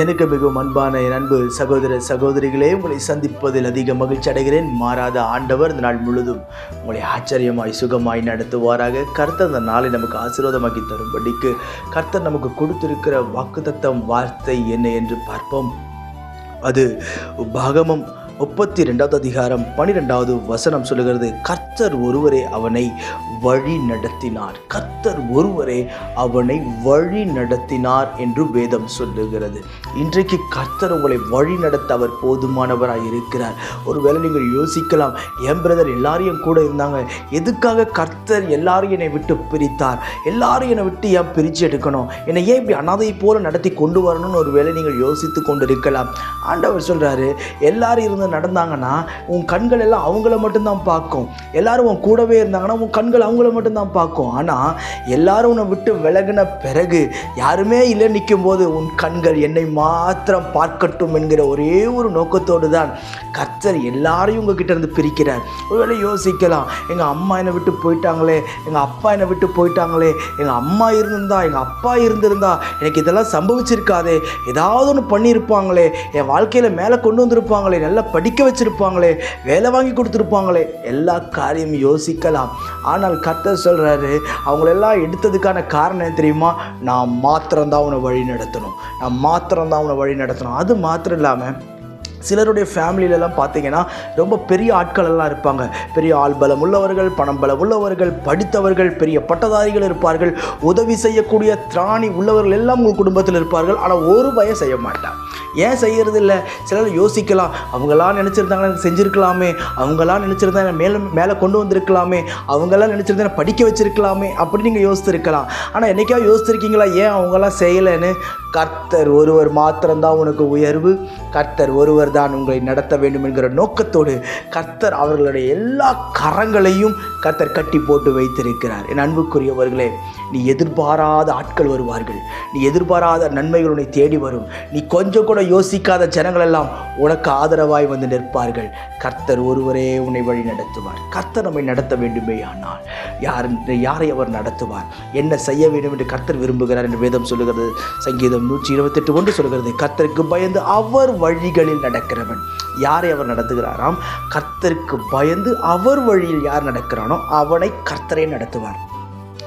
எனக்கு மிகவும் அன்பான என் அன்பு சகோதர சகோதரிகளே உங்களை சந்திப்பதில் அதிக மகிழ்ச்சி அடைகிறேன். மாறாத ஆண்டவர் இந்த நாள் முழுதும் உங்களை ஆச்சரியமாய் சுகமாய் நடத்துவாராக. கர்த்தர் அந்த நாளை நமக்கு ஆசீர்வாதமாக்கி தரும்படிக்கு கர்த்தர் நமக்கு கொடுத்திருக்கிற வாக்குத்தத்தம் வார்த்தை என்ன என்று பார்ப்போம். அது பாகமம் முப்பத்தி ரெண்டாவது அதிகாரம் பனிரெண்டாவது வசனம் சொல்லுகிறது கர்த்தர் ஒருவரே அவனை வழி நடத்தினார். கர்த்தர் ஒருவரே அவனை வழி நடத்தினார் என்று வேதம் சொல்லுகிறது. இன்றைக்கு கர்த்தர் உங்களை வழி நடத்த அவர் போதுமானவராக இருக்கிறார். ஒருவேளை நீங்கள் யோசிக்கலாம் என் பிரதர் எல்லாரையும் கூட இருந்தாங்க எதுக்காக கர்த்தர் எல்லாரும் என்னை விட்டு பிரித்தார்? எல்லாரும் என்னை விட்டு ஏன் பிரித்து எடுக்கணும்? என்னை ஏன் இப்படி அனாதை போல நடத்தி கொண்டு வரணும்னு ஒரு வேளை நீங்கள் யோசித்து கொண்டு இருக்கலாம் ஆண்டவர் சொல்கிறாரு எல்லாரும் இருந்த நடந்தாங்கன்னா உன் கண்கள் எல்லாம் அவங்கள மட்டும்தான் பார்க்கும். எல்லாரும் உன் கூடவே இருந்தாங்கன்னா உன் கண்கள் அவங்கள மட்டும்தான் பார்க்கும். ஆனால் எல்லாரும் உன்னை விட்டு விலகின பிறகு யாருமே இல்லை நிற்கும் போது உன் கண்கள் என்னை மாத்திரம் பார்க்கட்டும் என்கிற ஒரே ஒரு நோக்கத்தோடு தான் கர்த்தர் எல்லாரையும் உங்ககிட்ட இருந்து பிரிக்கிறார். ஒருவேளை யோசிக்கலாம் எங்கள் அம்மா என்னை விட்டு போயிட்டாங்களே எங்கள் அப்பா என்னை விட்டு போயிட்டாங்களே எங்கள் அம்மா இருந்திருந்தா எங்கள் அப்பா இருந்திருந்தா எனக்கு இதெல்லாம் சம்பவிச்சிருக்காதே ஏதாவது ஒன்று பண்ணியிருப்பாங்களே என் வாழ்க்கையில் மேலே கொண்டு வந்திருப்பாங்களே நல்லா படிக்க வச்சுருப்பாங்களே வேலை வாங்கி கொடுத்துருப்பாங்களே எல்லா காரியமும் யோசிக்கலாம். ஆனால் கர்த்தர் சொல்கிறாரு அவங்களெல்லாம் எடுத்ததுக்கான காரணம் என்ன தெரியுமா? நான் மாத்திரம்தான் உன்னை வழி நடத்தணும் நான் மாத்திரம்தான் உன்னை வழி நடத்தணும் அது மாத்திரம் இல்லாமல் சிலருடைய ஃபேமிலியிலலாம் பார்த்தீங்கன்னா ரொம்ப பெரிய ஆட்களெல்லாம் இருப்பாங்க. பெரிய ஆள் பலம் உள்ளவர்கள் பணம் பலம் உள்ளவர்கள் படித்தவர்கள் பெரிய பட்டதாரிகள் இருப்பார்கள். உதவி செய்யக்கூடிய திராணி உள்ளவர்கள் எல்லாம் உங்கள் குடும்பத்தில் இருப்பார்கள். ஆனால் ஒரு பயம் செய்ய மாட்டான் ஏன் செய்கிறது இல்லை சிலர் யோசிக்கலாம். அவங்களாம் நினச்சிருந்தாங்கன்னா செஞ்சுருக்கலாமே. அவங்களாம் நினச்சிருந்தா மேலே மேலே கொண்டு வந்திருக்கலாமே. அவங்களாம் நினச்சிருந்தா படிக்க வச்சிருக்கலாமே. அப்படி நீங்கள் யோசித்திருக்கலாம். ஆனால் என்னைக்காவது யோசிச்சிருக்கீங்களா ஏன் அவங்களாம் செய்யலைன்னு? கர்த்தர் ஒருவர் மாத்திரம்தான் உனக்கு உயர்வு. கர்த்தர் ஒருவர் தான் உங்களை நடத்த வேண்டும் என்கிற நோக்கத்தோடு கர்த்தர் அவர்களுடைய எல்லா கரங்களையும் கர்த்தர் கட்டி போட்டு வைத்திருக்கிறார். என் அன்புக்குரியவர்களே நீ எதிர்பாராத ஆட்கள் வருவார்கள். நீ எதிர்பாராத நன்மைகள் உன்னை தேடி வரும். நீ கொஞ்சம் கூட யோசிக்காத ஜனங்கள் எல்லாம் உனக்கு ஆதரவாய் வந்து நிற்பார்கள். கர்த்தர் ஒருவரே உன்னை வழி நடத்துவார். கர்த்தர் நம்மை நடத்த வேண்டுமே ஆனால் யார் யாரை அவர் நடத்துவார்? என்ன செய்ய வேண்டும் என்று கர்த்தர் விரும்புகிறார் என்று வேதம் சொல்லுகிறது. சங்கீதம் நூற்றி இருபத்தெட்டு ஒன்று சொல்கிறது கர்த்தருக்கு பயந்து அவர் வழிகளில் நடக்கிறவன். யாரை அவர் நடத்துகிறாராம்? கர்த்தருக்கு பயந்து அவர் வழியில் யார் நடக்கிறானோ அவனை கர்த்தரை நடத்துவார்.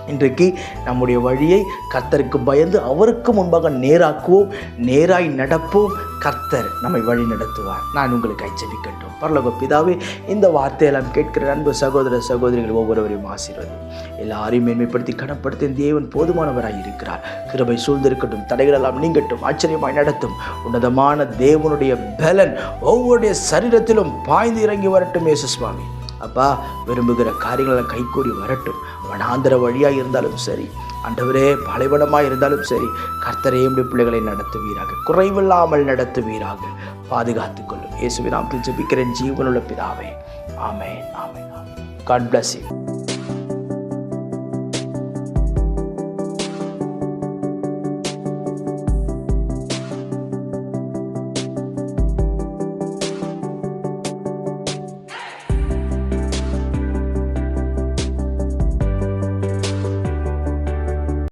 இன்றைக்கு நம்முடைய வழியை கர்த்தருக்கு பயந்து அவருக்கு முன்பாக நேராக்குவோம் நேராய் நடப்போம். கர்த்தர் நம்மை வழி நடத்துவார். நான் உங்களுக்கு ஐச்சபிக்கட்டும் பரலோக பிதாவே இந்த வார்த்தையெல்லாம் கேட்கிற அன்பு சகோதர சகோதரிகள் ஒவ்வொருவரையும் ஆசீர்வது. எல்லாரையும் மேன்மைப்படுத்தி கனப்படுத்தி தேவன் போதுமானவராய் இருக்கிறார். கிருபை சூழ்ந்திருக்கட்டும் தடைகளெல்லாம் நீங்கட்டும் ஆச்சரியமாய் நடத்தும். உன்னதமான தேவனுடைய பலன் ஒவ்வொருடைய சரீரத்திலும் பாய்ந்து இறங்கி வரட்டும் இயேசு சுவாமி. அப்பா விரும்புகிற காரியங்களை கைகூடி வரட்டும். வனாந்திர வழியாக இருந்தாலும் சரி அண்டவரே பாலைவனமாக இருந்தாலும் சரி கர்த்தரே உடைய பிள்ளைகளை நடத்துவீராக. குறைவில்லாமல் நடத்துவீராக. பாதுகாத்துக் கொள்ளும். இயேசுவின் நாம் ஜெபிக்கிறேன். ஜீவனுள்ள பிதாவே. ஆமே ஆமே ஆமே காட் பிளஸ் யூ